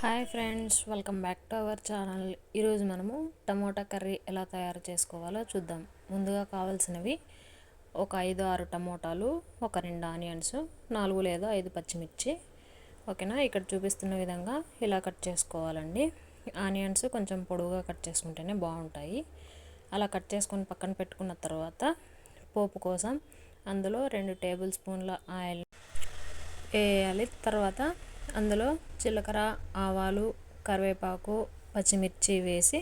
Hi friends welcome back to our channel. ఈరోజు మనము tomato curry ఎలా తయారు చేసుకోవాలో చూద్దాం. ముందుగా కావాల్సినవి ఒక ఐదు ఆరు టమోటాలు ఒక రెండు ఆనియన్స్ నాలుగు లేదా ఐదు పచ్చిమిర్చి. ఓకేనా? ఇక్కడ చూపిస్తున్న విధంగా ఇలా కట్ చేసుకోవాలండి. ఆనియన్స్ కొంచెం పొడవుగా కట్ చేసుకుంటేనే బాగుంటాయి. అలా కట్ చేసుకొని పక్కన పెట్టుకున్న తర్వాత పోపు కోసం అందులో రెండు టేబుల్ స్పూన్ల ఆయిల్ వేయాలి. తర్వాత అందులో జీలకర్ర ఆవాలు కరివేపాకు పచ్చిమిర్చి వేసి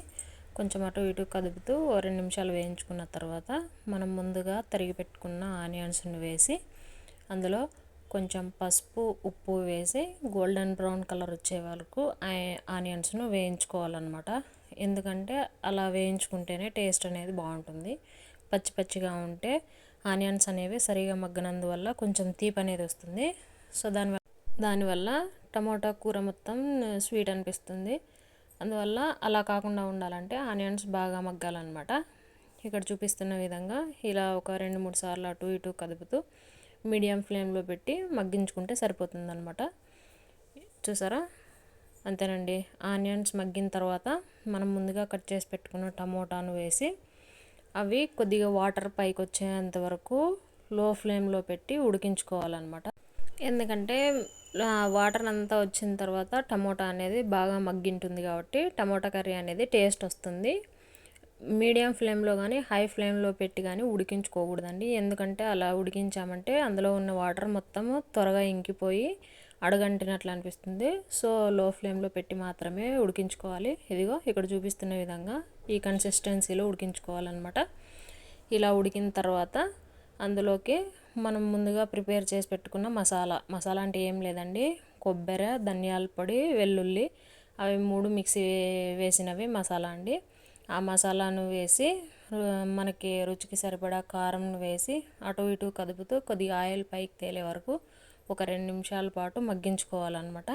కొంచెం అటు ఇటు కదుపుతూ రెండు నిమిషాలు వేయించుకున్న తర్వాత మనం ముందుగా తరిగి పెట్టుకున్న ఆనియన్స్ని వేసి అందులో కొంచెం పసుపు ఉప్పు వేసి గోల్డెన్ బ్రౌన్ కలర్ వచ్చే వరకు ఆనియన్స్ను వేయించుకోవాలన్నమాట. ఎందుకంటే అలా వేయించుకుంటేనే టేస్ట్ అనేది బాగుంటుంది. పచ్చి పచ్చిగా ఉంటే ఆనియన్స్ అనేవి సరిగా మగ్గనందువల్ల కొంచెం తీపి అనేది వస్తుంది సో దానివల్ల దానివల్ల టమాటా కూర మొత్తం స్వీట్ అనిపిస్తుంది. అందువల్ల అలా కాకుండా ఉండాలంటే ఆనియన్స్ బాగా మగ్గాలన్నమాట. ఇక్కడ చూపిస్తున్న విధంగా ఇలా ఒక రెండు మూడు సార్లు అటు ఇటు కదుపుతూ మీడియం ఫ్లేమ్లో పెట్టి మగ్గించుకుంటే సరిపోతుందన్నమాట. చూసారా? అంతేనండి. ఆనియన్స్ మగ్గిన తర్వాత మనం ముందుగా కట్ చేసి పెట్టుకున్న టమోటాను వేసి అవి కొద్దిగా వాటర్ పైకి వచ్చేంత వరకు లో ఫ్లేమ్లో పెట్టి ఉడికించుకోవాలన్నమాట. ఎందుకంటే వాటర్ అంతా వచ్చిన తర్వాత టమోటా అనేది బాగా మగ్గింటుంది కాబట్టి టమోటా కర్రీ అనేది టేస్ట్ వస్తుంది. మీడియం ఫ్లేమ్లో కానీ హై ఫ్లేమ్లో పెట్టి కానీ ఉడికించుకోకూడదండి. ఎందుకంటే అలా ఉడికించామంటే అందులో ఉన్న వాటర్ మొత్తం త్వరగా ఇంకిపోయి అడగంటినట్లు అనిపిస్తుంది. సో లో ఫ్లేమ్లో పెట్టి మాత్రమే ఉడికించుకోవాలి. ఇదిగో ఇక్కడ చూపిస్తున్న విధంగా ఈ కన్సిస్టెన్సీలో ఉడికించుకోవాలన్నమాట. ఇలా ఉడికిన తర్వాత అందులోకి మనం ముందుగా ప్రిపేర్ చేసి పెట్టుకున్న మసాలా. మసాలా అంటే ఏం లేదండి. కొబ్బరి ధనియాల పొడి వెల్లుల్లి అవి మూడు మిక్సీ వేసినవి మసాలా అండి. ఆ మసాలాను వేసి మనకి రుచికి సరిపడా కారం వేసి అటు ఇటు కదుపుతూ కొద్దిగా ఆయిల్ పైకి తేలే వరకు ఒక రెండు నిమిషాల పాటు మగ్గించుకోవాలన్నమాట.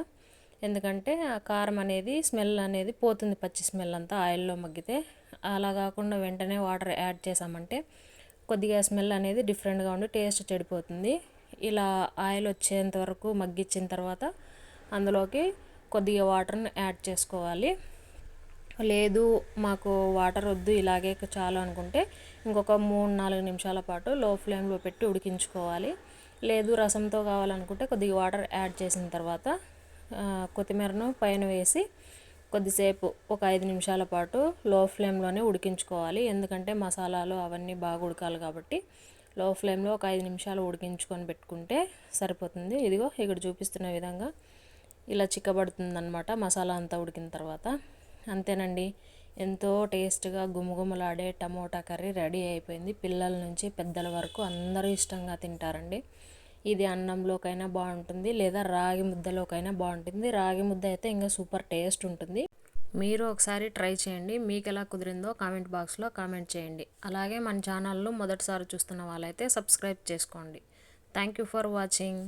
ఎందుకంటే ఆ కారం అనేది స్మెల్ అనేది పోతుంది పచ్చి స్మెల్ అంతా ఆయిల్లో మగ్గితే. అలా కాకుండా వెంటనే వాటర్ యాడ్ చేసామంటే కొద్దిగా స్మెల్ అనేది డిఫరెంట్గా ఉండి టేస్ట్ చెడిపోతుంది. ఇలా ఆయిల్ వచ్చేంత వరకు మగ్గించిన తర్వాత అందులోకి కొద్దిగా వాటర్ని యాడ్ చేసుకోవాలి. లేదు మాకు వాటర్ వద్దు ఇలాగే చాలు అనుకుంటే ఇంకొక మూడు నాలుగు నిమిషాల పాటు లో ఫ్లేమ్లో పెట్టి ఉడికించుకోవాలి. లేదు రసంతో కావాలనుకుంటే కొద్దిగా వాటర్ యాడ్ చేసిన తర్వాత కొత్తిమీరను పైన వేసి కొద్దిసేపు ఒక ఐదు నిమిషాల పాటు లో ఫ్లేమ్లోనే ఉడికించుకోవాలి. ఎందుకంటే మసాలాలు అవన్నీ బాగా ఉడకాలి కాబట్టి లో ఫ్లేమ్లో ఒక ఐదు నిమిషాలు ఉడికించుకొని పెట్టుకుంటే సరిపోతుంది. ఇదిగో ఇక్కడ చూపిస్తున్న విధంగా ఇలా చిక్కబడుతుందనమాట మసాలా అంతా ఉడికిన తర్వాత. అంతేనండి ఎంతో టేస్ట్గా గుమగుమలాడే టమోటా కర్రీ రెడీ అయిపోయింది. పిల్లల నుంచి పెద్దల వరకు అందరూ ఇష్టంగా తింటారండి. ఇది అన్నంలోకైనా బాగుంటుంది లేదా రాగి ముద్దలోకైనా బాగుంటుంది. రాగి ముద్ద అయితే ఇంకా సూపర్ టేస్ట్ ఉంటుంది. మీరు ఒకసారి ట్రై చేయండి. మీకు ఎలా కుదిరిందో కామెంట్ బాక్స్లో కామెంట్ చేయండి. అలాగే మన ఛానల్లో మొదటిసారి చూస్తున్న వాళ్ళైతే సబ్స్క్రైబ్ చేసుకోండి. Thank you for watching.